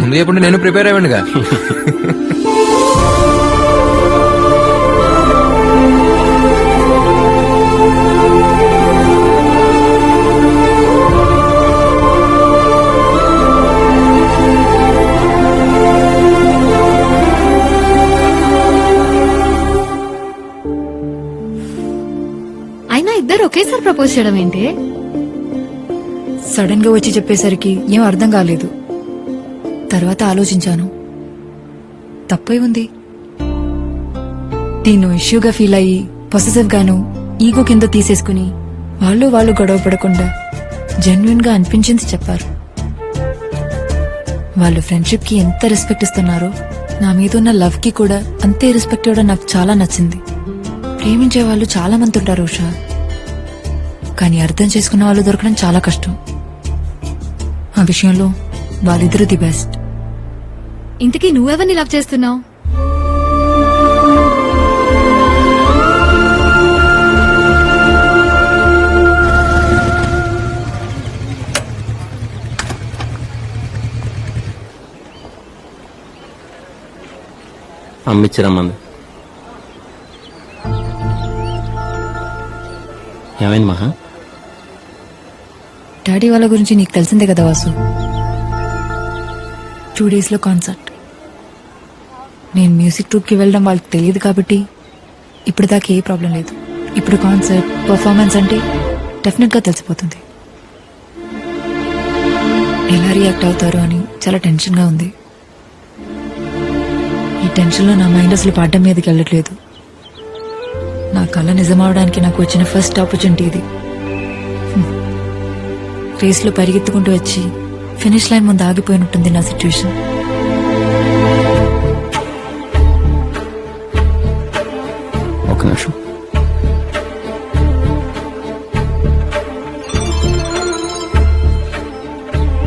ముందు ఎప్పుడు నేను ప్రిపేర్ అయ్యండిగా అయినా ఇద్దరు ఒకేసారి ప్రపోజ్ చేయడం ఏంటి? సడన్గా వచ్చి చెప్పేసరికి ఏం అర్థం కాలేదు. తర్వాత ఆలోచించాను. తప్పై ఉంది. నేను ఇష్యూగా ఫీల్ అయ్యి పొసెసివ్గాను ఈగో కింద తీసేసుకుని వాళ్ళు వాళ్ళు గొడవ పడకుండా జెన్యున్గా అనిపించింది చెప్పారు. వాళ్ళు ఫ్రెండ్షిప్కి ఎంత రెస్పెక్ట్ ఇస్తున్నారో నా మీద ఉన్న లవ్కి కూడా అంతే రెస్పెక్ట్ ఇవ్వడం నాకు చాలా నచ్చింది. ప్రేమించే వాళ్ళు చాలా మంది ఉంటారు ఉషా. కానీ అర్థం చేసుకున్న వాళ్ళు దొరకడం చాలా కష్టం. ఆ విషయంలో వాళ్ళిద్దరు ది బెస్ట్. ఇంతకీ నువ్వెవరిని లవ్ చేస్తున్నావు? అమ్మిచ్చిరమ్మంది. ఏమైంది మహా? డాడీ వాళ్ళ గురించి నీకు తెలిసిందే కదా వాసు. టూ డేస్లో కాన్సర్ట్ నేను మ్యూజిక్ ట్రూప్కి వెళ్ళడం వాళ్ళకి తెలియదు కాబట్టి ఇప్పుడు దాకా ఏ ప్రాబ్లం లేదు. ఇప్పుడు కాన్సర్ట్ పర్ఫార్మెన్స్ అంటే డెఫినెట్గా తెలిసిపోతుంది. ఎలా రియాక్ట్ అవుతారు అని చాలా టెన్షన్గా ఉంది. ఈ టెన్షన్లో నా మైండ్ అసలు పాడడం మీదకి వెళ్ళట్లేదు. నా కళ నిజమవడానికి నాకు వచ్చిన ఫస్ట్ ఆపర్చునిటీ ఇది. రేస్లో పరిగెత్తుకుంటూ వచ్చి ఫినిష్ లైన్ ముందు ఆగిపోయినట్టుంది నా సిచ్యువేషన్. ఒక నిమిషం.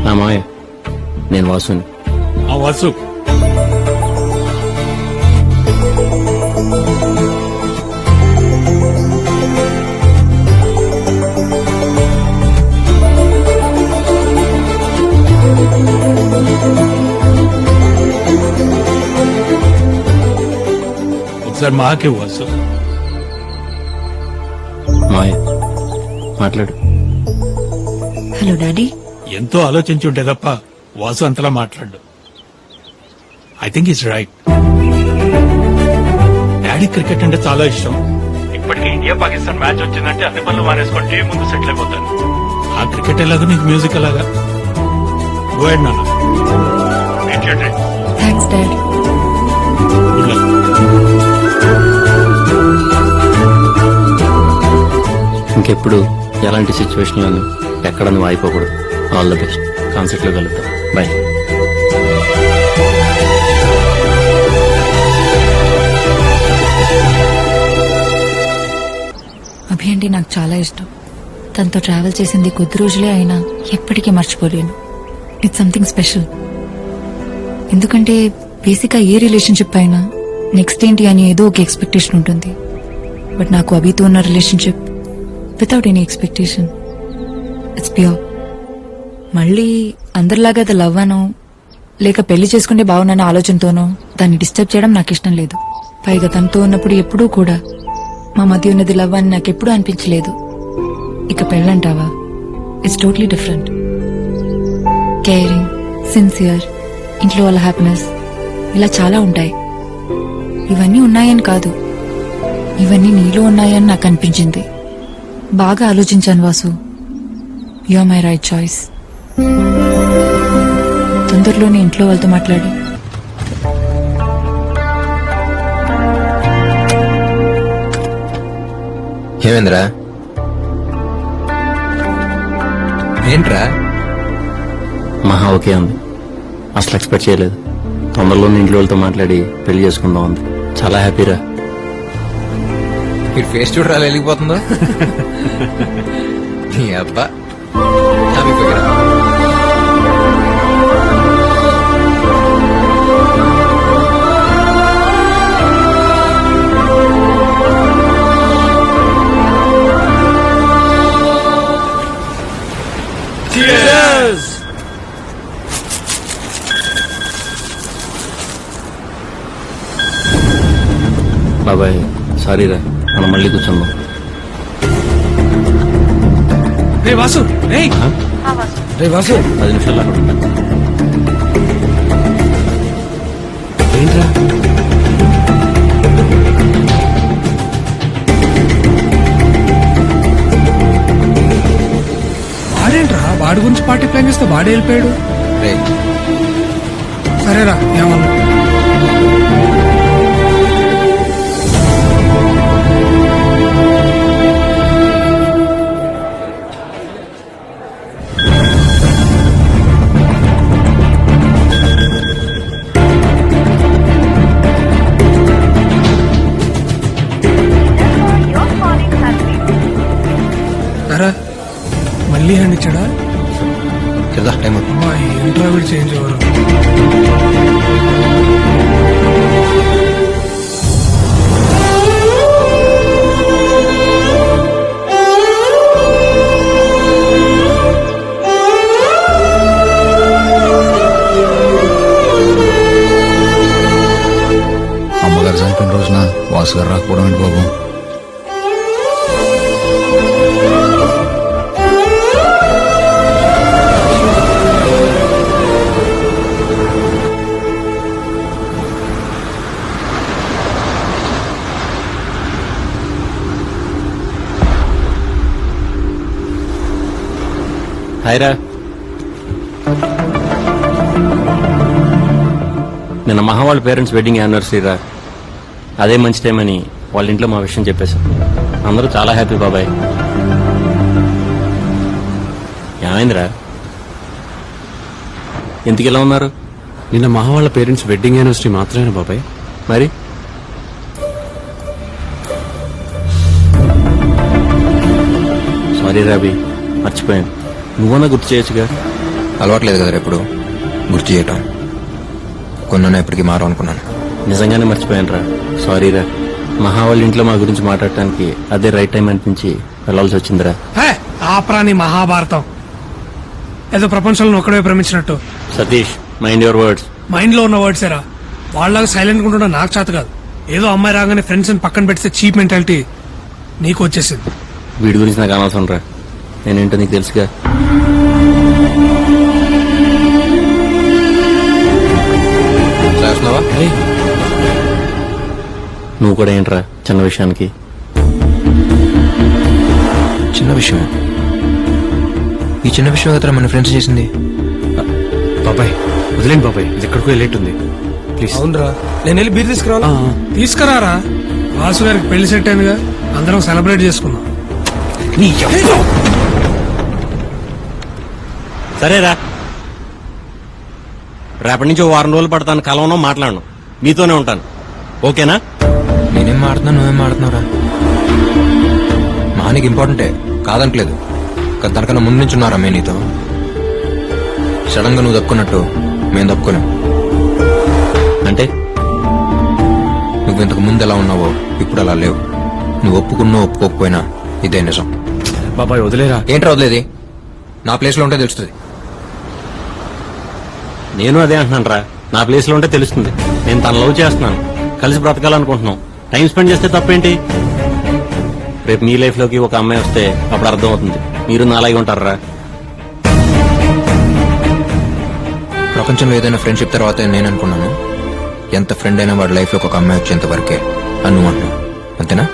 నా మాయ నేను వాసుని. ఆ వాసు. ఒకసారి మాకే వాసు మాయ మాట్లాడు. Hello daddy. ఎంతో ఆలోచించి ఉంటే తప్ప వాసు అంతలా మాట్లాడు. I think it's right daddy cricket అంటే చాలా ఇష్టం. ఇప్పటికే ఇండియా పాకిస్తాన్ మ్యాచ్ వచ్చిందంటే అన్ని పనులు మానేసుకొని టీవీ ముందు సెటిల్ అయిపోతాను. ఆ క్రికెట్ ఎలాగో నీకు మ్యూజిక్ ఎలాగా గోయడ్ నాన్న. థ్యాంక్స్ డాడ్ గుడ్ లక్ ఇంకెప్పుడు ఎలాంటి సిచ్యువేషన్లోనూ ఎక్కడ నువ్వు అయిపోకూడదు ఆల్ ద బెస్ట్. కాన్సర్ట్లో కలుద్దాం. బాయ్. అభి అంటే నాకు చాలా ఇష్టం. తనతో ట్రావెల్ చేసింది కొద్ది రోజులే అయినా ఎప్పటికీ మర్చిపోలేను. ఇట్స్ సంథింగ్ స్పెషల్ ఎందుకంటే బేసిక్గా ఏ రిలేషన్షిప్ అయినా నెక్స్ట్ ఏంటి అని ఏదో ఒక ఎక్స్పెక్టేషన్ ఉంటుంది. బట్ నాకు అభితో ఉన్న relationship without any expectation it's pure మళ్ళీ అందరిలాగా అది లవ్ అనో లేక పెళ్ళి చేసుకుంటే బాగున్న ఆలోచనతోనో దాన్ని డిస్టర్బ్ చేయడం నాకు ఇష్టం లేదు. పైగా తనతో ఉన్నప్పుడు ఎప్పుడూ కూడా మా మధ్య ఉన్నది లవ్ అని నాకు ఎప్పుడూ అనిపించలేదు. ఇక పెళ్ళంటావా? It's totally different caring sincere ఇంట్లో వాళ్ళ హ్యాపీనెస్ ఇలా చాలా ఉంటాయి. ఇవన్నీ ఉన్నాయని కాదు. ఇవన్నీ నీలో ఉన్నాయని నాకు అనిపించింది. బాగా ఆలోచించాను Vasu. You are my right choice తొందరలోనే ఇంట్లో వాళ్ళతో మాట్లాడి. ఏమైందిరా? ఏంట్రా? మహా ఓకే ఉంది అసలు ఎక్స్పెక్ట్ చేయలేదు. తొందరలోనే ఇంట్లో వాళ్ళతో మాట్లాడి పెళ్ళి చేసుకుందాం ఉంది చాలా హ్యాపీరా. ఇటు ఫేస్ చూడరా వెళ్ళిపోతుందో? నీ అబ్బా. హ్యాపీ ఫిగర్ బాబాయ్ సారీ రా. మనం మళ్ళీ కూర్చుందాం. రే వాసు రే. రే వాసు. పది నిమిషాలు అక్కడ. ఏంట్రా? వాడేంట్రా? వాడి గురించి పార్టీ ప్లాన్ చేస్తే వాడే వెళ్ళిపోయాడు. రే. సరేరా ఏమన్నా? ఇచ్చాడా? కదా టైం ఏంట్రా వీడు చేంజ్ ఎవరు? అమ్మగారు చనిపోయిన రోజున వాసు గారు హాయ్ రా నిన్న మహా వాళ్ళ పేరెంట్స్ వెడ్డింగ్ యానివర్సరీ రా. అదే మంచి టైం అని వాళ్ళ ఇంట్లో మా విషయం చెప్పేశాం. అందరూ చాలా హ్యాపీ బాబాయ్. ఏమైందిరా? ఎందుకు ఇలా ఉన్నారు? నిన్న మహా వాళ్ళ పేరెంట్స్ వెడ్డింగ్ యానివర్సరీ మాత్రమే బాబాయ్? మరి? సారీ రాబీ మర్చిపోయాను. నువ్వన్నా గుర్తు చేయొచ్చుగా అలవాట్లేదు కదా ఎప్పుడు గుర్తు చేయటం. కొన్న ఇప్పటికీ మారు అనుకున్నాను. నిజంగానే మర్చిపోయాను రా సారీ రా. మహా వాళ్ళ ఇంట్లో మా గురించి మాట్లాడటానికి అదే రైట్ టైం అనిపించి వెళ్ళాల్సి వచ్చిందిరా. హే, ఆపరాని మహాభారతం. ఏదో ప్రపంచంలో ఒక్కడే ప్రేమించినట్టు సతీష్ మైండ్ యువర్ వర్డ్స్ మైండ్లో ఉన్న వర్డ్స్ ఏరా. వాళ్ళలాగా సైలెంట్ ఉండడం నాకు చేత కాదు. ఏదో అమ్మాయి రాగానే ఫ్రెండ్స్ పక్కన పెడితే చీప్ మెంటాలిటీ నీకు వచ్చేసింది. వీడి గురించి నాకు అనవసరం రా నేనేంటో నీకు తెలుసుగా. నువ్వు కూడా ఏంట్రా చిన్న విషయానికి? చిన్న విషయం. ఈ చిన్న విషయం కదా మన ఫ్రెండ్స్ చేసింది? బాబాయ్ వదిలేండి బాబాయ్ ఇది ఎక్కడికో వెళ్ళేట్టుంది ప్లీజ్ అవునరా నేను వెళ్ళి బీర్ తీసుకురావాలా? తీసుకురారా? వాసు గారికి పెళ్ళి సెట్ అయిందిగా అందరం సెలబ్రేట్ చేసుకుందాం. సరేరా. రేపటి నుంచి ఓ వారం రోజులు పడతాను కలవను మాట్లాడను. మీతోనే ఉంటాను. ఓకేనా? నేనేం మాడుతున్నా నువ్వేం మాడుతున్నావురా మానికి ఇంపార్టెంటే కాదంటలేదు కానీ దానికన్నా ముందు నుంచి ఉన్నారా మేము నీతో? సడన్గా నువ్వు తప్పుకున్నట్టు మేము తప్పుకోలేం అంటే? నువ్వు ఇంతకు ముందు ఎలా ఉన్నావో ఇప్పుడు అలా లేవు. నువ్వు ఒప్పుకున్నా ఒప్పుకోకపోయినా ఇదే నిజం. బాబాయ్ వదిలేరా? ఏంట్రా వదిలేది? నా ప్లేస్లో ఉంటే తెలుస్తుంది. నేను అదే అంటున్నాను రా నా ప్లేస్లో ఉంటే తెలుస్తుంది. నేను తన లవ్ చేస్తున్నాను. కలిసి బ్రతకాలనుకుంటున్నాం. టైం స్పెండ్ చేస్తే తప్పేంటి? రేపు మీ లైఫ్లోకి ఒక అమ్మాయి వస్తే అప్పుడు అర్థం అవుతుంది మీరు నాలాగే ఉంటారా ప్రపంచంలో ఏదైనా ఫ్రెండ్షిప్ తర్వాత నేను అనుకున్నాను. ఎంత ఫ్రెండ్ అయినా వాడి లైఫ్లో ఒక అమ్మాయి వచ్చేంత వరకే అను అంతేనా?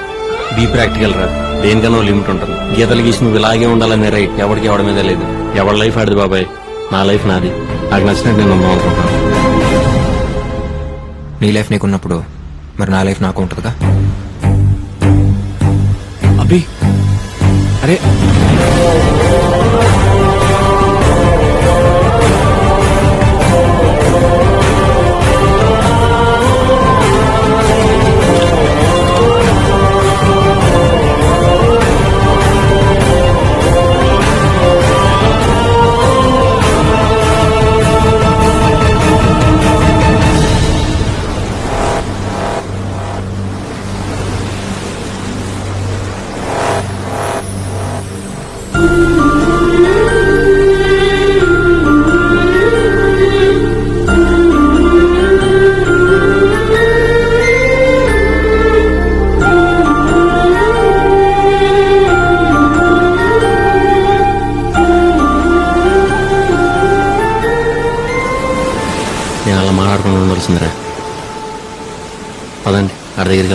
బీ ప్రాక్టికల్ రా. దేనికన్నా లిమిట్ ఉంటుంది. గీతలు గీసి నువ్వు ఇలాగే ఉండాలనే రైట్ ఎవరికి ఎవడి మీద లేదు. ఎవరి లైఫ్ ఆడిది బాబాయ్? నా లైఫ్ నాది. నాకు నచ్చినట్టు నేను అనుకుంటాను నీ లైఫ్ నీకున్నప్పుడు మరి నా లైఫ్ నాకు ఉంటుందిగా? అభి అరే! నేను పదండి ఆడ దగ్గరికి